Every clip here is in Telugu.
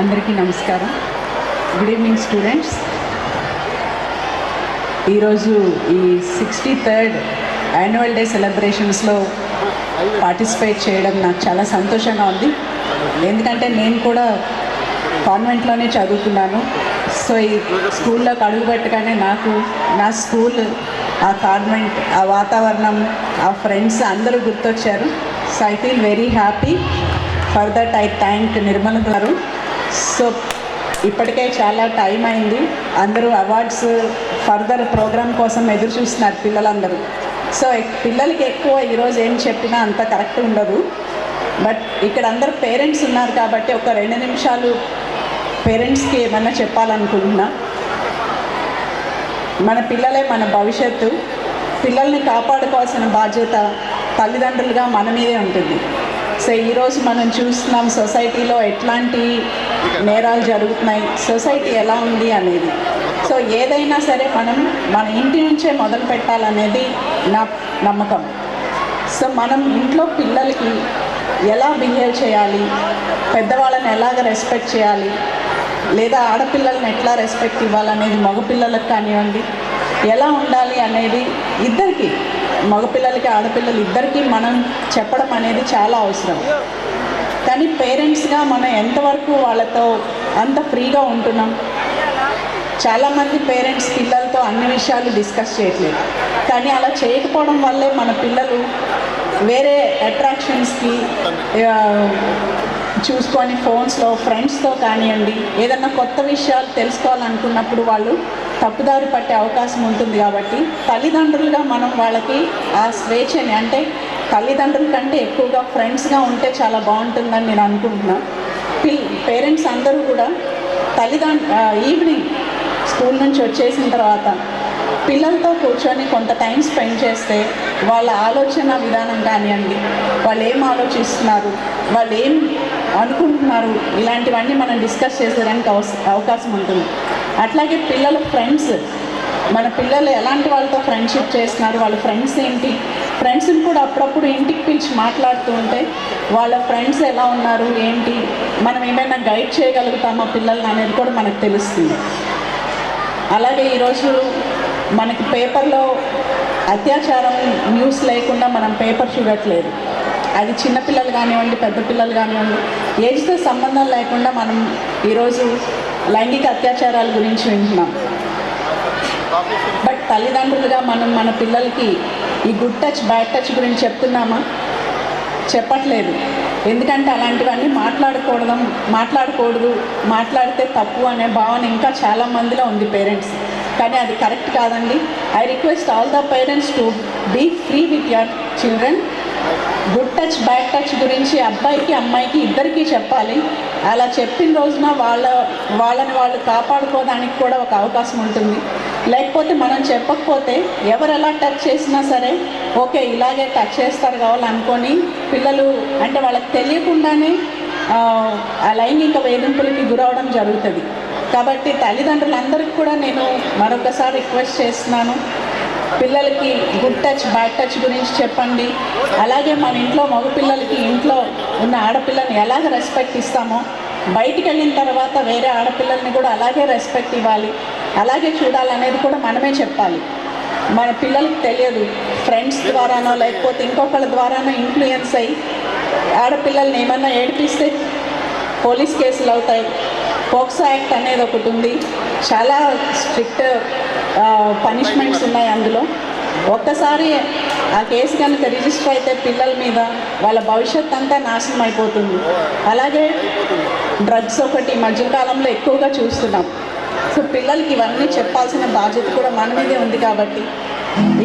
అందరికీ నమస్కారం. గుడ్ ఈవినింగ్ స్టూడెంట్స్ ఈరోజు ఈ సిక్స్టీ థర్డ్ యాన్యువల్ డే సెలబ్రేషన్స్లో పార్టిసిపేట్ చేయడం నాకు చాలా సంతోషంగా ఉంది. ఎందుకంటే నేను కూడా కాన్వెంట్లోనే చదువుకున్నాను. సో ఈ స్కూల్లోకి అడుగుపెట్టగానే నాకు నా స్కూల్ ఆ కాన్వెంట్ ఆ వాతావరణం ఆ ఫ్రెండ్స్ అందరూ గుర్తొచ్చారు. So I feel very happy for that I thank Nirmal గారు. సో ఇప్పటికే చాలా టైం అయింది. అందరూ అవార్డ్స్ ఫర్దర్ ప్రోగ్రామ్ కోసం ఎదురు చూస్తున్నారు పిల్లలందరూ. సో పిల్లలకి ఎక్కువ ఈరోజు ఏం చెప్పినా అంత కరెక్ట్ ఉండదు. బట్ ఇక్కడ అందరు పేరెంట్స్ ఉన్నారు కాబట్టి ఒక రెండు నిమిషాలు పేరెంట్స్కి ఏమన్నా చెప్పాలనుకుంటున్నా. మన పిల్లలే మన భవిష్యత్తు. పిల్లల్ని కాపాడుకోవాల్సిన బాధ్యత తల్లిదండ్రులుగా మన మీదే ఉంటుంది. సో ఈరోజు మనం చూస్తున్నాం సొసైటీలో ఎట్లాంటి నేరాలు జరుగుతున్నాయి సొసైటీ ఎలా ఉంది అనేది. సో ఏదైనా సరే మనం మన ఇంటి నుంచే మొదలు పెట్టాలనేది నా నమ్మకం. సో మనం ఇంట్లో పిల్లలకి ఎలా బిహేవ్ చేయాలి పెద్దవాళ్ళని ఎలాగ రెస్పెక్ట్ చేయాలి లేదా ఆడపిల్లల్ని ఎట్లా రెస్పెక్ట్ ఇవ్వాలనేది మగపిల్లలకు కానివ్వండి ఎలా ఉండాలి అనేది ఇద్దరికి మగపిల్లలకి ఆడపిల్లలు ఇద్దరికీ మనం చెప్పడం అనేది చాలా అవసరం. కానీ పేరెంట్స్గా మనం ఎంతవరకు వాళ్ళతో అంత ఫ్రీగా ఉంటున్నాం? చాలామంది పేరెంట్స్ పిల్లలతో అన్ని విషయాలు డిస్కస్ చేయట్లేదు. కానీ అలా చేయకపోవడం వల్లే మన పిల్లలు వేరే అట్రాక్షన్స్కి చూసుకొని ఫోన్స్లో ఫ్రెండ్స్తో కానివ్వండి ఏదన్నా కొత్త విషయాలు తెలుసుకోవాలనుకున్నప్పుడు వాళ్ళు తప్పుదారి పట్టే అవకాశం ఉంటుంది కాబట్టి తల్లిదండ్రులుగా మనం వాళ్ళకి ఆ స్వేచ్ఛని అంటే తల్లిదండ్రుల కంటే ఎక్కువగా ఫ్రెండ్స్గా ఉంటే చాలా బాగుంటుందని నేను అనుకుంటున్నాను పిల్ పేరెంట్స్ అందరూ కూడా తల్లిదండ్రు ఈవినింగ్ స్కూల్ నుంచి వచ్చేసిన తర్వాత పిల్లలతో కూర్చొని కొంత టైం స్పెండ్ చేస్తే వాళ్ళ ఆలోచన విధానం కానివ్వండి వాళ్ళు ఏం ఆలోచిస్తున్నారు వాళ్ళు ఏం అనుకుంటున్నారు. ఇలాంటివన్నీ మనం డిస్కస్ చేసేదానికి అవకాశం ఉంటుంది. అట్లాగే పిల్లల ఫ్రెండ్స్ మన పిల్లలు ఎలాంటి వాళ్ళతో ఫ్రెండ్షిప్ చేస్తున్నారు? వాళ్ళ ఫ్రెండ్స్ ఏంటి? ఫ్రెండ్స్ని కూడా అప్పుడప్పుడు ఇంటికి పిలిచి మాట్లాడుతూ ఉంటే వాళ్ళ ఫ్రెండ్స్ ఎలా ఉన్నారు? ఏంటి? మనం ఏమైనా గైడ్ చేయగలుగుతామా పిల్లల్ని అనేది కూడా మనకు తెలుస్తుంది. అలాగే ఈరోజు మనకి పేపర్లో అత్యాచారం న్యూస్ లేకుండా మనం పేపర్ చూడట్లేదు. అది చిన్నపిల్లలు కానివ్వండి పెద్ద పిల్లలు కానివ్వండి ఏజ్తో సంబంధం లేకుండా మనం ఈరోజు లైంగిక అత్యాచారాల గురించి వింటున్నాం. బట్ తల్లిదండ్రులుగా మనం మన పిల్లలకి ఈ గుడ్ టచ్ బ్యాడ్ టచ్ గురించి చెప్తున్నామా? చెప్పట్లేదు. ఎందుకంటే అలాంటివన్నీ మాట్లాడకూడదు మాట్లాడకూడదు మాట్లాడితే తప్పు అనే భావన ఇంకా చాలా మందిలో ఉంది పేరెంట్స్. కానీ అది కరెక్ట్ కాదండి. I request all the parents to be free with your children. Good touch bad touch గురించి అబ్బాయికి అమ్మాయికి ఇద్దరికీ చెప్పాలి. అలా చెప్పిన రోజున వాళ్ళ వాళ్ళని వాళ్ళు కాపాడుకోవడానికి కూడా ఒక అవకాశం ఉంటుంది. లేకపోతే మనం చెప్పకపోతే ఎవరు ఎలా టచ్ చేసినా సరే ఓకే ఇలాగే టచ్ చేస్తారు కావాలి అనుకొని పిల్లలు అంటే వాళ్ళకి తెలియకుండానే ఆ లైంగిక వేధింపులకి గురవడం జరుగుతుంది. కాబట్టి తల్లిదండ్రులందరికీ కూడా నేను మరొకసారి రిక్వెస్ట్ చేస్తున్నాను. పిల్లలకి గుడ్ టచ్ బ్యాడ్ టచ్ గురించి చెప్పండి. అలాగే మన ఇంట్లో మగపిల్లలకి ఇంట్లో ఉన్న ఆడపిల్లని ఎలాగ రెస్పెక్ట్ ఇస్తామో బయటికి వెళ్ళిన తర్వాత వేరే ఆడపిల్లల్ని కూడా అలాగే రెస్పెక్ట్ ఇవ్వాలి. అలాగే చూడాలనేది కూడా మనమే చెప్పాలి. మన పిల్లలకి తెలియదు ఫ్రెండ్స్ ద్వారానో లేకపోతే ఇంకొకళ్ళ ద్వారానో ఇన్ఫ్లుయెన్స్ అయ్యి ఆడపిల్లల్ని ఏమన్నా ఏడిపిస్తే పోలీస్ కేసులు అవుతాయి. పోక్సో యాక్ట్ అనేది ఒకటి ఉంది. చాలా స్ట్రిక్ట్ పనిష్మెంట్స్ ఉన్నాయి అందులో. ఒక్కసారి ఆ కేసు కనుక రిజిస్టర్ అయితే పిల్లల మీద వాళ్ళ భవిష్యత్ అంతా నాశనం అయిపోతుంది. అలాగే డ్రగ్స్ ఒకటి మధ్యకాలంలో ఎక్కువగా చూస్తున్నాం. సో పిల్లలకి ఇవన్నీ చెప్పాల్సిన బాధ్యత కూడా మన మీదే ఉంది కాబట్టి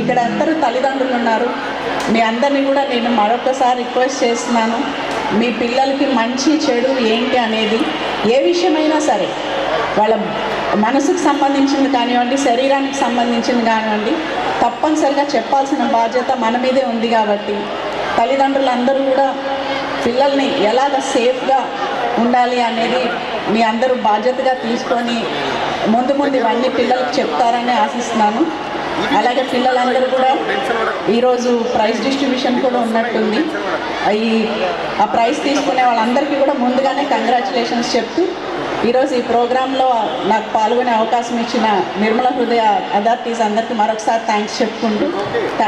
ఇక్కడ అందరూ తల్లిదండ్రులు ఉన్నారు. మీ అందరినీ కూడా నేను మరొకసారి రిక్వెస్ట్ చేస్తున్నాను. మీ పిల్లలకి మంచి చెడు ఏంటి అనేది ఏ విషయమైనా సరే వాళ్ళ మనసుకు సంబంధించింది కానివ్వండి శరీరానికి సంబంధించింది కానివ్వండి తప్పనిసరిగా చెప్పాల్సిన బాధ్యత మన మీదే ఉంది కాబట్టి తల్లిదండ్రులందరూ కూడా పిల్లల్ని ఎలాగ సేఫ్గా ఉండాలి అనేది మీ అందరూ బాధ్యతగా తీసుకొని ముందు ముందు ఇవన్నీ పిల్లలకు చెప్తారని ఆశిస్తున్నాను. అలాగే పిల్లలందరూ కూడా ఈరోజు ప్రైజ్ డిస్ట్రిబ్యూషన్ కూడా ఉన్నట్టుంది. ఈ ఆ ప్రైజ్ తీసుకునే వాళ్ళందరికీ కూడా ముందుగానే కంగ్రాచులేషన్స్ చెప్తూ ఈరోజు ఈ ప్రోగ్రాంలో నాకు పాల్గొనే అవకాశం ఇచ్చిన నిర్మల హృదయ అథారిటీస్ అందరికీ మరొకసారి థ్యాంక్స్ చెప్పుకుంటూ